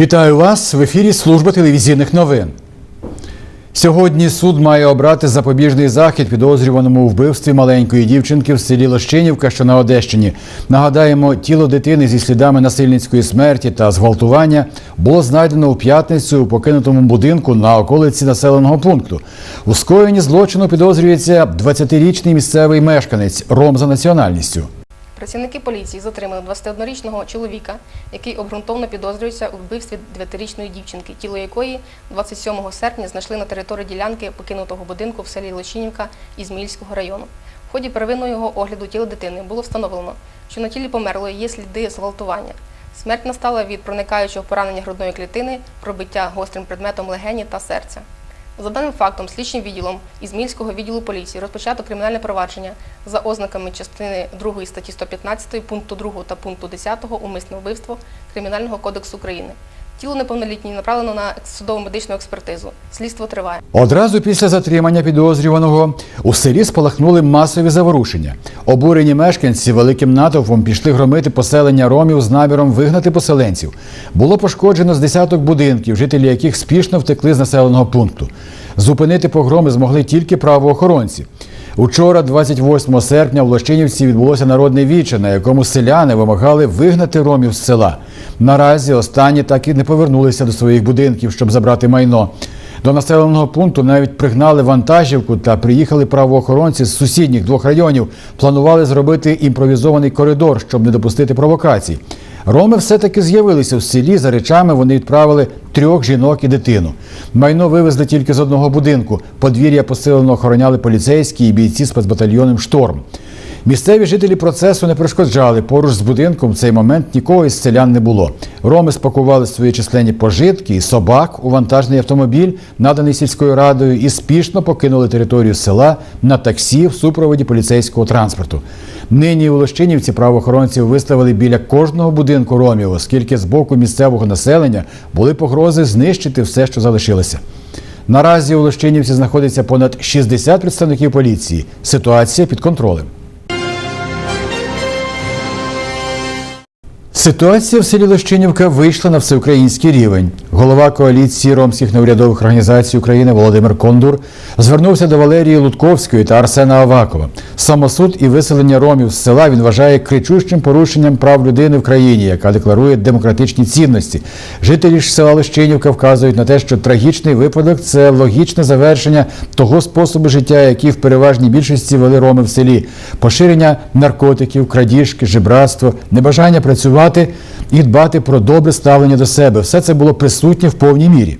Вітаю вас в ефірі Служба телевізійних новин. Сьогодні суд має обрати запобіжний захід підозрюваному у вбивстві маленької дівчинки в селі Лощинівка, що на Одещині. Нагадаємо, тіло дитини зі слідами насильницької смерті та зґвалтування було знайдено у п'ятницю у покинутому будинку на околиці населеного пункту. У скоєнні злочину підозрюється 20-річний місцевий мешканець Ром за національністю. Працівники поліції затримали 21-річного чоловіка, який обґрунтовано підозрюється у вбивстві 9-річної дівчинки, тіло якої 27 серпня знайшли на території ділянки покинутого будинку в селі Лочинівка Ізмаїльського району. В ході первинного огляду тіла дитини було встановлено, що на тілі померлої є сліди зґвалтування. Смерть настала від проникаючого поранення грудної клітини, пробиття гострим предметом легені та серця. За даним фактом, слідчим відділом Ізмільського відділу поліції розпочато кримінальне провадження за ознаками частини 2 статті 115 пункту 2 та пункту 10 умисне вбивство Кримінального кодексу України. Тіло неповнолітньої направлено на судово медичну експертизу. Слідство триває. Одразу після затримання підозрюваного у селі спалахнули масові заворушення. Обурені мешканці великим натовпом пішли громити поселення ромів з наміром вигнати поселенців. Було пошкоджено з десяток будинків, жителі яких спішно втекли з населеного пункту. Зупинити погроми змогли тільки правоохоронці. Учора, 28 серпня, в Лощинівці відбулося народне віче, на якому селяни вимагали вигнати ромів з села. Наразі останні так і не повернулися до своїх будинків, щоб забрати майно. До населеного пункту навіть пригнали вантажівку та приїхали правоохоронці з сусідніх двох районів. Планували зробити імпровізований коридор, щоб не допустити провокацій. Роми все-таки з'явилися в селі. За речами вони відправили трьох жінок і дитину. Майно вивезли тільки з одного будинку. Подвір'я посилено охороняли поліцейські і бійці спецбатальйоном Шторм. Місцеві жителі процесу не перешкоджали. Поруч з будинком в цей момент нікого із селян не було. Роми спакували свої численні пожитки і собак у вантажний автомобіль, наданий сільською радою, і спішно покинули територію села на таксі в супроводі поліцейського транспорту. Нині у Лощинівці правоохоронців виставили біля кожного будинку ромів, оскільки з боку місцевого населення були погрози знищити все, що залишилося. Наразі у Лощинівці знаходиться понад 60 представників поліції. Ситуація під контролем. Ситуація в селі Лощинівка вийшла на всеукраїнський рівень. Голова коаліції ромських неурядових організацій України Володимир Кондур звернувся до Валерії Лутковської та Арсена Авакова. Самосуд і виселення ромів з села він вважає кричущим порушенням прав людини в країні, яка декларує демократичні цінності. Жителі ж села Лощинівка вказують на те, що трагічний випадок це логічне завершення того способу життя, який в переважній більшості вели роми в селі: поширення наркотиків, крадіжки, жебратство, небажання працювати і дбати про добре ставлення до себе. Все це було присутнє в повній мірі.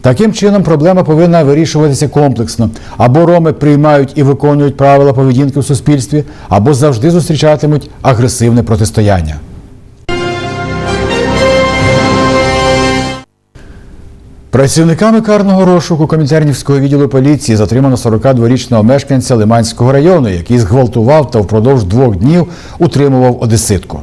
Таким чином, проблема повинна вирішуватися комплексно. Або роми приймають і виконують правила поведінки в суспільстві, або завжди зустрічатимуть агресивне протистояння. Працівниками карного розшуку Комінтернівського відділу поліції затримано 42-річного мешканця Лиманського району, який зґвалтував та впродовж двох днів утримував одеситку.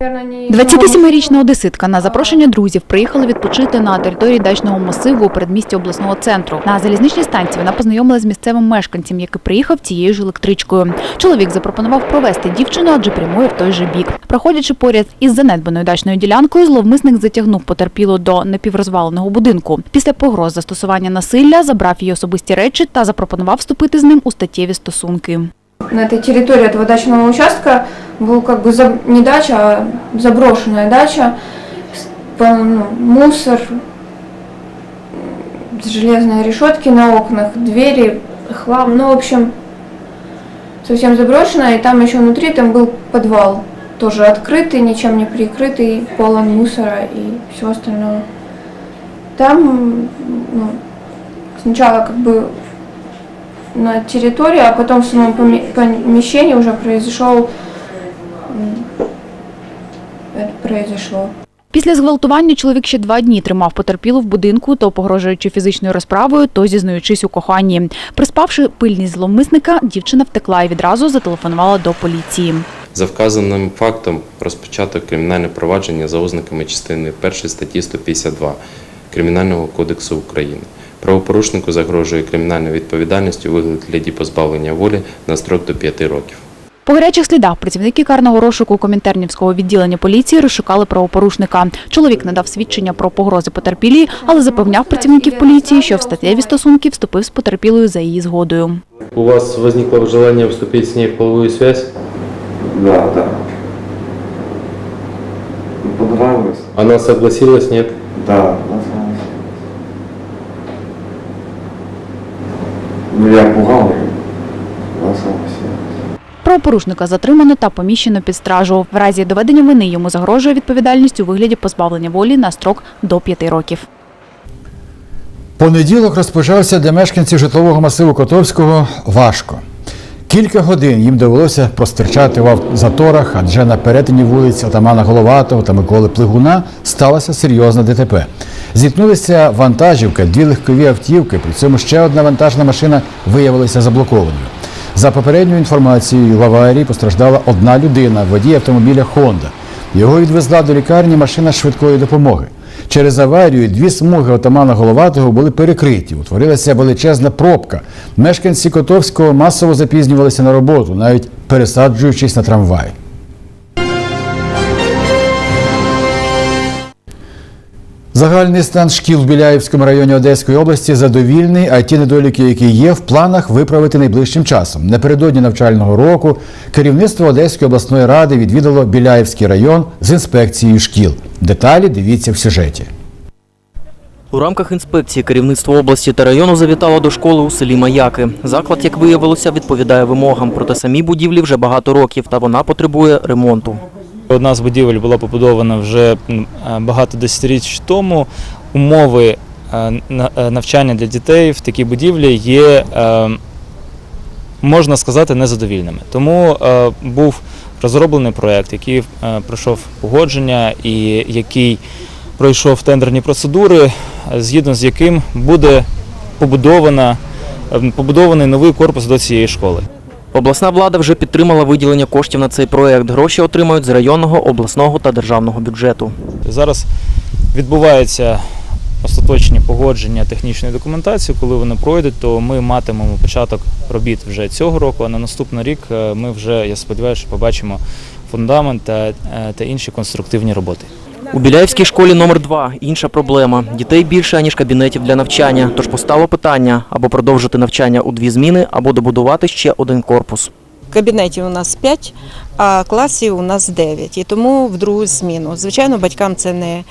27-річна одеситка на запрошення друзів приїхала відпочити на території дачного масиву у передмісті обласного центру. На залізничній станції вона познайомилася з місцевим мешканцем, який приїхав цією ж електричкою. Чоловік запропонував провести дівчину, адже прямує в той же бік. Проходячи поряд із занедбаною дачною ділянкою, зловмисник затягнув потерпілу до напіврозваленого будинку. Після погроз застосування насилля забрав її особисті речі та запропонував вступити з ним у статтєві стосунки. На этой территории этого дачного участка был как бы заб- не дача, а заброшенная дача, ну, мусор, железные решетки на окнах, двери, хлам, ну, в общем, совсем заброшенная, и там еще внутри там был подвал, тоже открытый, ничем не прикрытый, полон мусора и всего остального. Там ну, сначала как бы на территории, а потом в самом помещении уже произошел это произошло. Після зґвалтування чоловік ще два дні тримав потерпілу в будинку, то погрожуючи фізичною розправою, то зізнаючись у коханні. Приспавши пильність зловмисника, дівчина втекла і відразу зателефонувала до поліції. За вказаним фактом розпочато кримінальне провадження за ознаками частини 1 статті 152 Кримінального кодексу України. Правопорушнику загрожує кримінальною відповідальністю у вигляді позбавлення волі на строк до 5 років. По гарячих слідах працівники карного розшуку Комінтернівського відділення поліції розшукали правопорушника. Чоловік надав свідчення про погрози потерпілій, але запевняв працівників поліції, що в статеві стосунки вступив з потерпілою за її згодою. У вас возникло желание вступить с ней в половую связь? Да, да. Ну, Понравилось? Она согласилась, нет? Да, понравилось. Ну, я пугал ее. Правопорушника затримано та поміщено під стражу. В разі доведення вини йому загрожує відповідальність у вигляді позбавлення волі на строк до п'яти років. Понеділок розпочався для мешканців житлового масиву Котовського важко. Кілька годин їм довелося простирчати в заторах, адже на перетині вулиць Отамана Головатого та Миколи Плигуна сталося серйозне ДТП. Зіткнулися вантажівка, дві легкові автівки, при цьому ще одна вантажна машина виявилася заблокованою. За попередньою інформацією, в аварії постраждала одна людина, водій автомобіля Honda. Його відвезла до лікарні машина швидкої допомоги. Через аварію дві смуги отамана Головатого були перекриті. Утворилася величезна пробка. Мешканці Котовського масово запізнювалися на роботу, навіть пересаджуючись на трамвай. Загальний стан шкіл в Біляївському районі Одеської області задовільний, а ті недоліки, які є, в планах виправити найближчим часом. Напередодні навчального року керівництво Одеської обласної ради відвідало Біляївський район з інспекцією шкіл. Деталі дивіться в сюжеті. У рамках інспекції керівництво області та району завітало до школи у селі Маяки. Заклад, як виявилося, відповідає вимогам, проте самій будівлі вже багато років, та вона потребує ремонту. Одна з будівель була побудована вже е, багато десятиріч тому. Умови е, е, навчання для дітей в такій будівлі є, можна сказати, незадовільними. Тому був розроблений проєкт, який пройшов погодження і який пройшов тендерні процедури, згідно з яким буде побудована, е, побудований новий корпус до цієї школи. Обласна влада вже підтримала виділення коштів на цей проект. Гроші отримають з районного, обласного та державного бюджету. Зараз відбуваються остаточні погодження технічної документації. Коли вони пройдуть, то ми матимемо початок робіт вже цього року. А на наступний рік е, ми вже, я сподіваюся, побачимо фундамент та, е, та інші конструктивні роботи. У Біляївській школі номер 2 інша проблема. Дітей більше, аніж кабінетів для навчання. Тож постало питання або продовжити навчання у дві зміни, або добудувати ще один корпус. Кабінетів у нас 5, а класів у нас 9. І тому в другу зміну. Звичайно, батькам це не,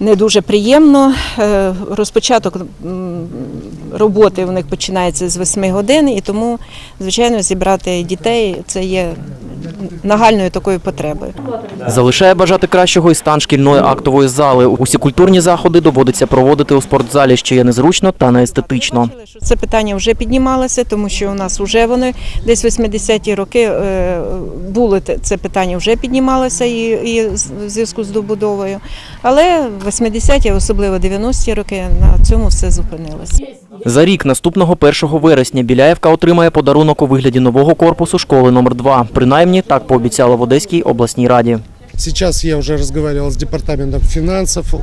не дуже приємно. Е, Розпочаток роботи у них починається з 8 годин, і тому, звичайно, зібрати дітей це є нагальною такою потребою. Залишає бажати кращого і стан шкільної актової зали. Усі культурні заходи доводиться проводити у спортзалі, що є незручно та неестетично. Це питання вже піднімалося, тому що у нас вже вони десь 80-ті роки е, були це питання вже піднімалося і, і в зв'язку з добудовою. Але 80-ті, особливо 90-ті роки, на цьому все зупинилося. За рік наступного 1 вересня Біляєвка отримає подарунок у вигляді нового корпусу школи номер 2 Принаймні так пообіцяла в Одеській обласній раді. Сейчас я уже разговаривал с департаментом финансов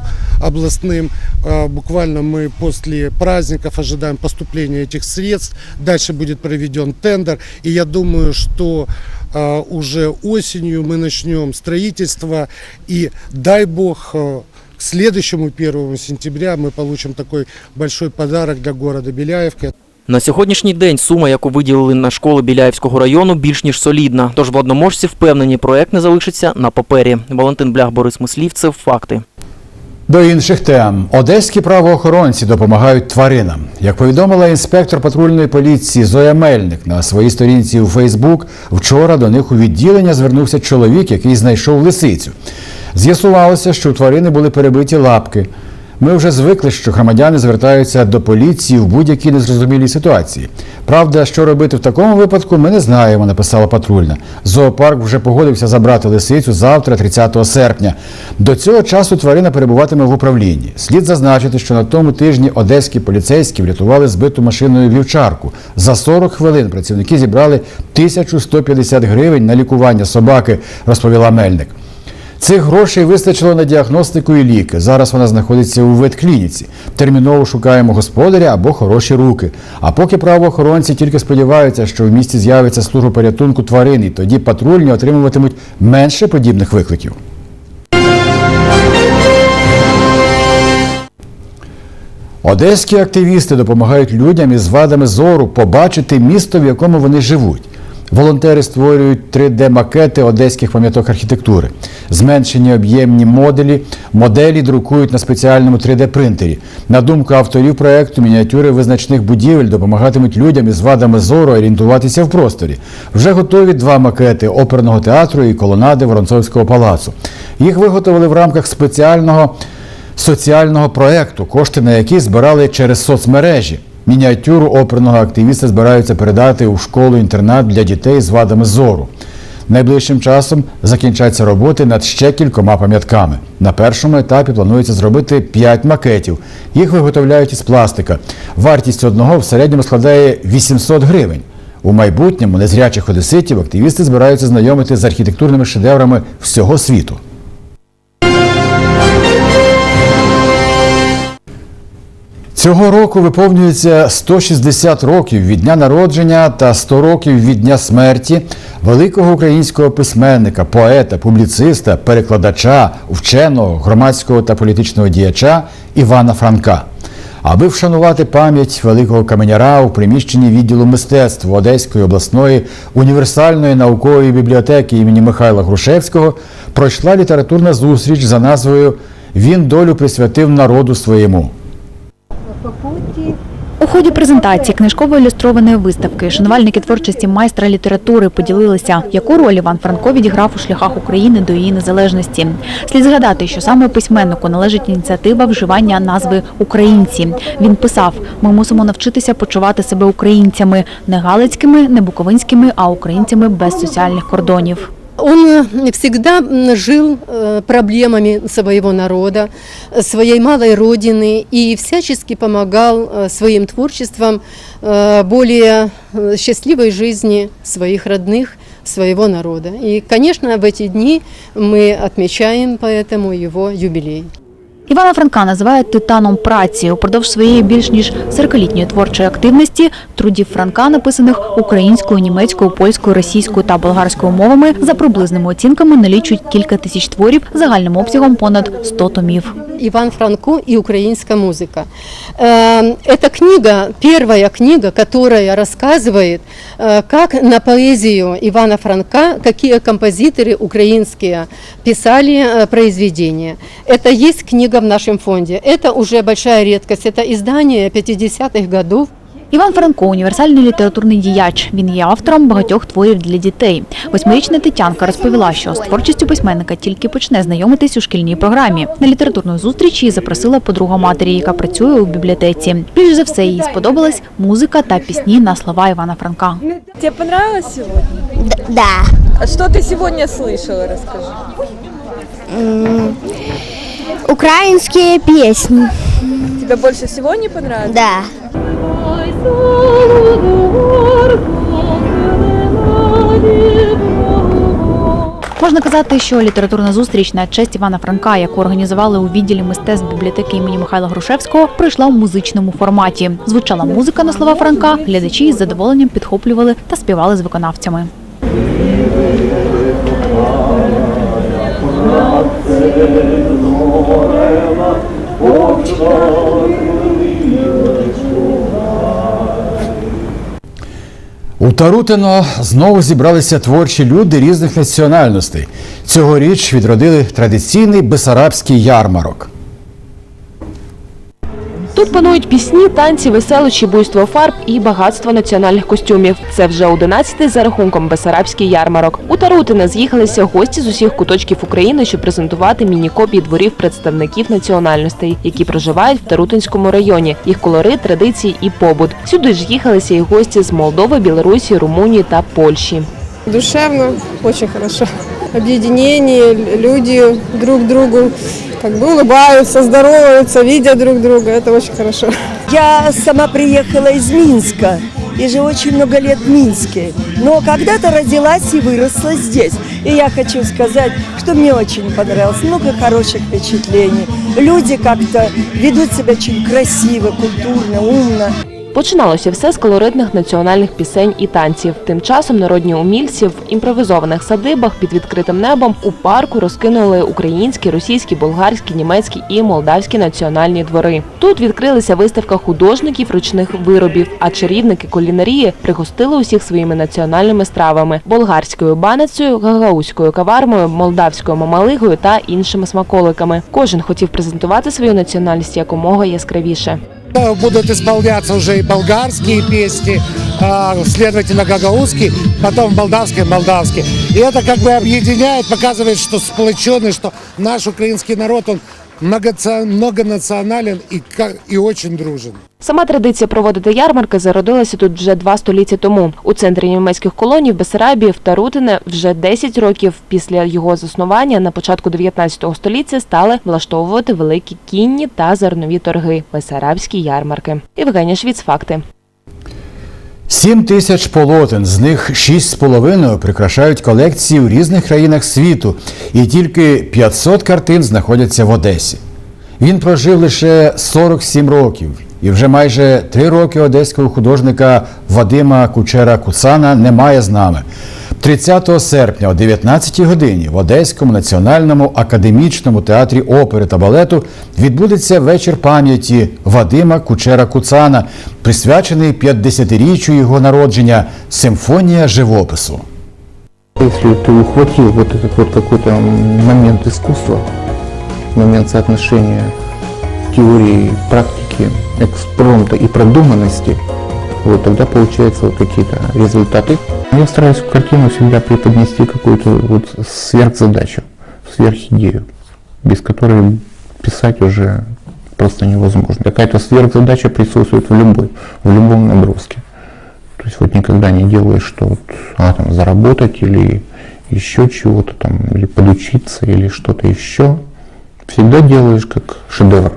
областным. А, Буквально мы после праздников ожидаем поступления этих средств. Дальше будет проведен тендер. И я думаю, что а, уже осенью мы начнем строительство. И дай бог а, к следующему 1 сентября мы получим такой большой подарок для города Беляевки. На сьогоднішній день сума, яку виділили на школи Біляївського району, більш ніж солідна. Тож владноможці впевнені, проект не залишиться на папері. Валентин Блях, Борис Мислівцев. Факти. До інших тем одеські правоохоронці допомагають тваринам. Як повідомила інспектор патрульної поліції Зоя Мельник на своїй сторінці у Фейсбук, вчора до них у відділення звернувся чоловік, який знайшов лисицю. З'ясувалося, що у тварини були перебиті лапки. Ми вже звикли, що громадяни звертаються до поліції в будь-якій незрозумілій ситуації. Правда, що робити в такому випадку, ми не знаємо, написала патрульна. Зоопарк вже погодився забрати лисицю завтра, 30 серпня. До цього часу тварина перебуватиме в управлінні. Слід зазначити, що на тому тижні одеські поліцейські врятували збиту машиною вівчарку. За 40 хвилин працівники зібрали 1150 гривень на лікування собаки, розповіла Мельник. Цих грошей вистачило на діагностику і ліки. Зараз вона знаходиться у ветклініці. Терміново шукаємо господаря або хороші руки. А поки правоохоронці тільки сподіваються, що в місті з'явиться служба порятунку тварин, і тоді патрульні отримуватимуть менше подібних викликів. Одеські активісти допомагають людям із вадами зору побачити місто, в якому вони живуть. Волонтери створюють 3D-макети одеських пам'яток архітектури. Зменшені об'ємні моделі, моделі друкують на спеціальному 3D-принтері. На думку авторів проекту, мініатюри визначних будівель допомагатимуть людям із вадами зору орієнтуватися в просторі. Вже готові два макети оперного театру і колонади Воронцовського палацу. Їх виготовили в рамках спеціального соціального проекту, кошти на який збирали через соцмережі. Мініатюру оперного активіста збираються передати у школу-інтернат для дітей з вадами зору. Найближчим часом закінчаться роботи над ще кількома пам'ятками. На першому етапі планується зробити 5 макетів. Їх виготовляють із пластика. Вартість одного в середньому складає 800 гривень. У майбутньому незрячих одеситів активісти збираються знайомити з архітектурними шедеврами всього світу. Цього року виповнюється 160 років від дня народження та 100 років від дня смерті великого українського письменника, поета, публіциста, перекладача, вченого, громадського та політичного діяча Івана Франка. Аби вшанувати пам'ять великого каменяра у приміщенні відділу мистецтв Одеської обласної універсальної наукової бібліотеки імені Михайла Грушевського пройшла літературна зустріч за назвою Він долю присвятив народу своєму. У ході презентації книжково ілюстрованої виставки шанувальники творчості майстра літератури поділилися, яку роль Іван Франко відіграв у шляхах України до її незалежності. Слід згадати, що саме письменнику належить ініціатива вживання назви Українці. Він писав: ми мусимо навчитися почувати себе українцями, не галицькими, не буковинськими, а українцями без соціальних кордонів. Он э, всегда м, жил э, проблемами своего народа, э, своей малой родины и всячески помогал э, своим творчеством э, более э, счастливой жизни своих родных, своего народа. И, конечно, в эти дни мы отмечаем поэтому его юбилей. Івана Франка називають титаном праці. Упродовж своєї більш ніж 40-літньої творчої активності трудів Франка, написаних українською, німецькою, польською, російською та болгарською мовами, за приблизними оцінками налічують кілька тисяч творів загальним обсягом понад 100 томів. Иван Франко и украинская музыка. Э, Эта книга, первая книга, которая рассказывает, э, как на поэзию Ивана Франка, какие композиторы украинские писали э, произведения. Это есть книга в нашем фонде. Это уже большая редкость. Это издание 50-х годов. Іван Франко універсальний літературний діяч. Він є автором багатьох творів для дітей. Восьмирічна Тетянка розповіла, що з творчістю письменника тільки почне знайомитись у шкільній програмі. На літературну зустріч її запросила подруга матері, яка працює у бібліотеці. Більш за все їй сподобалась музика та пісні на слова Івана Франка. Тебе понравилось сегодня? Да. А что ты сегодня слышала, расскажи. Украинские песни. Тебе больше всего не понравилось? Да. Можна казати, що літературна зустріч на честь Івана Франка, яку організували у відділі мистецтв бібліотеки імені Михайла Грушевського, пройшла у музичному форматі. Звучала музика на слова Франка. Глядачі із задоволенням підхоплювали та співали з виконавцями. У Тарутино знову зібралися творчі люди різних національностей. Цьогоріч відродили традиційний бесарабський ярмарок. Тут панують пісні, танці, веселощі, буйство фарб і багатство національних костюмів. Це вже 11-й за рахунком Бесарабський ярмарок. У Тарутине з'їхалися гості з усіх куточків України, щоб презентувати міні-копії дворів представників національностей, які проживають в Тарутинському районі, їх колорит, традиції і побут. Сюди ж їхалися і гості з Молдови, Білорусі, Румунії та Польщі. Душевно, очень хорошо. Объединение, люди друг другу как бы улыбаются, здороваются, видят друг друга. Это очень хорошо. Я сама приехала из Минска и живу очень много лет в Минске. Но когда-то родилась и выросла здесь. И я хочу сказать, что мне очень понравилось. Много хороших впечатлений. Люди как-то ведут себя очень красиво, культурно, умно. Починалося все з колоритних національних пісень і танців. Тим часом народні умільці в імпровізованих садибах під відкритим небом у парку розкинули українські, російські, болгарські, німецькі і молдавські національні двори. Тут відкрилася виставка художників ручних виробів, а чарівники кулінарії пригостили усіх своїми національними стравами: болгарською баницею, гагаузькою кавармою, молдавською мамалигою та іншими смаколиками. Кожен хотів презентувати свою національність якомога яскравіше. Будут исполняться уже и болгарские песни, а, следовательно, гагаузские, потом молдавские, молдавские. И это как бы объединяет, показывает, что сплоченный, что наш украинский народ, он и, ка- и очень дружен. Сама традиція проводити ярмарки зародилася тут вже два століття тому. У центрі німецьких колоній Бесарабії в Тарутине вже 10 років після його заснування на початку 19 століття стали влаштовувати великі кінні та зернові торги Бесарабські ярмарки. Євгенія Швіц, факти. Сім тисяч полотен, з них шість з половиною прикрашають колекції в різних країнах світу, і тільки 500 картин знаходяться в Одесі. Він прожив лише 47 років, і вже майже три роки одеського художника Вадима Кучера Куцана немає з нами. 30 серпня о 19 годині в Одеському національному академічному театрі опери та балету відбудеться вечір пам'яті Вадима Кучера Куцана, присвячений 50-річчю його народження Симфонія живопису. Если ты ухватил вот этот вот какой-то момент искусства, момент соотношения теории, практики, экспромта и продуманности, Вот тогда получаются вот какие-то результаты. Я стараюсь в картину всегда преподнести какую-то вот сверхзадачу, сверхидею, без которой писать уже просто невозможно. Какая-то сверхзадача присутствует в любой, в любом наброске. То есть вот никогда не делаешь, что вот, а, там, заработать или еще чего-то там, или подучиться, или что-то еще. Всегда делаешь как шедевр.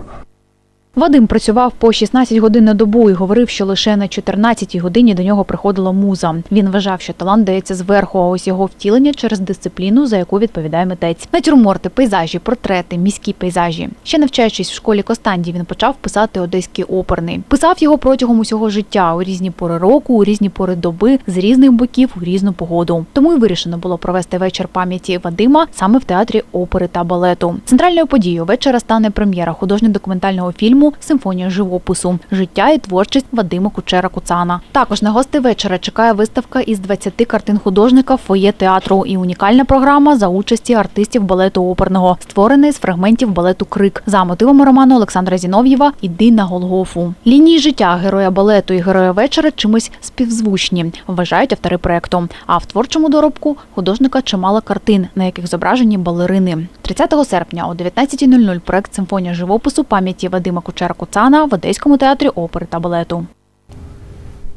Вадим працював по 16 годин на добу і говорив, що лише на 14 годині до нього приходила муза. Він вважав, що талант дається зверху, а ось його втілення через дисципліну, за яку відповідає митець. Натюрморти, пейзажі, портрети, міські пейзажі. Ще навчаючись в школі Костанді, він почав писати одеський оперний. Писав його протягом усього життя у різні пори року, у різні пори доби, з різних боків у різну погоду. Тому й вирішено було провести вечір пам'яті Вадима саме в театрі опери та балету. Центральною подією вечора стане прем'єра художньо-документального фільму Симфонія живопису життя і творчість Вадима Кучера Куцана. Також на гости вечора чекає виставка із 20 картин художника фоє театру і унікальна програма за участі артистів балету оперного, створений з фрагментів балету Крик за мотивами роману Олександра Зінов'єва Іди на Голгофу. Лінії життя героя балету і героя вечора чимось співзвучні, вважають автори проекту. А в творчому доробку художника чимало картин, на яких зображені балерини. 30 серпня о 19.00 проект Симфонія живопису пам'яті Вадима Кучера Куцана в Одеському театрі опери та балету.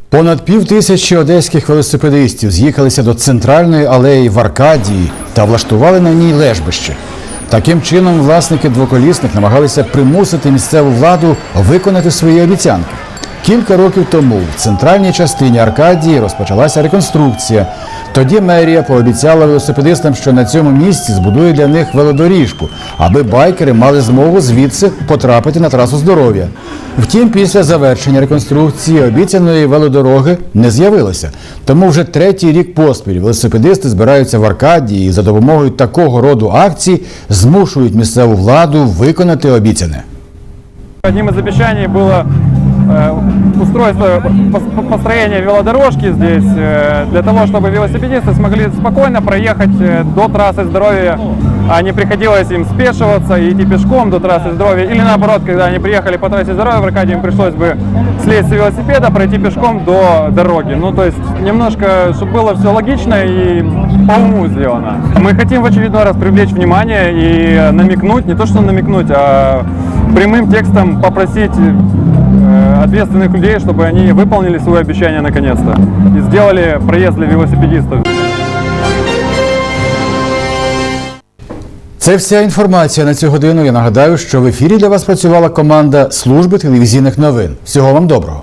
Понад пів тисячі одеських велосипедистів з'їхалися до центральної алеї в Аркадії та влаштували на ній лежбище. Таким чином, власники двоколісних намагалися примусити місцеву владу виконати свої обіцянки. Кілька років тому в центральній частині Аркадії розпочалася реконструкція. Тоді мерія пообіцяла велосипедистам, що на цьому місці збудує для них велодоріжку, аби байкери мали змогу звідси потрапити на трасу здоров'я. Втім, після завершення реконструкції обіцяної велодороги не з'явилося. Тому вже третій рік поспіль велосипедисти збираються в Аркадії і за допомогою такого роду акцій змушують місцеву владу виконати обіцяне. Одним обещаний было э, устройство пос- построения велодорожки здесь, э, для того, чтобы велосипедисты смогли спокойно проехать э, до трассы здоровья, а не приходилось им спешиваться и идти пешком до трассы здоровья. Или наоборот, когда они приехали по трассе здоровья в Аркадии, им пришлось бы слезть с велосипеда, пройти пешком до дороги. Ну, то есть немножко, чтобы было все логично и по уму сделано. Мы хотим в очередной раз привлечь внимание и намекнуть, не то что намекнуть, а прямым текстом попросить э, ответственных людей, чтобы они выполнили свое обещание наконец-то и сделали проезд для велосипедистов. Це вся інформація на цю годину. Я нагадаю, що в ефірі для вас працювала команда служби телевізійних новин. Всього вам доброго.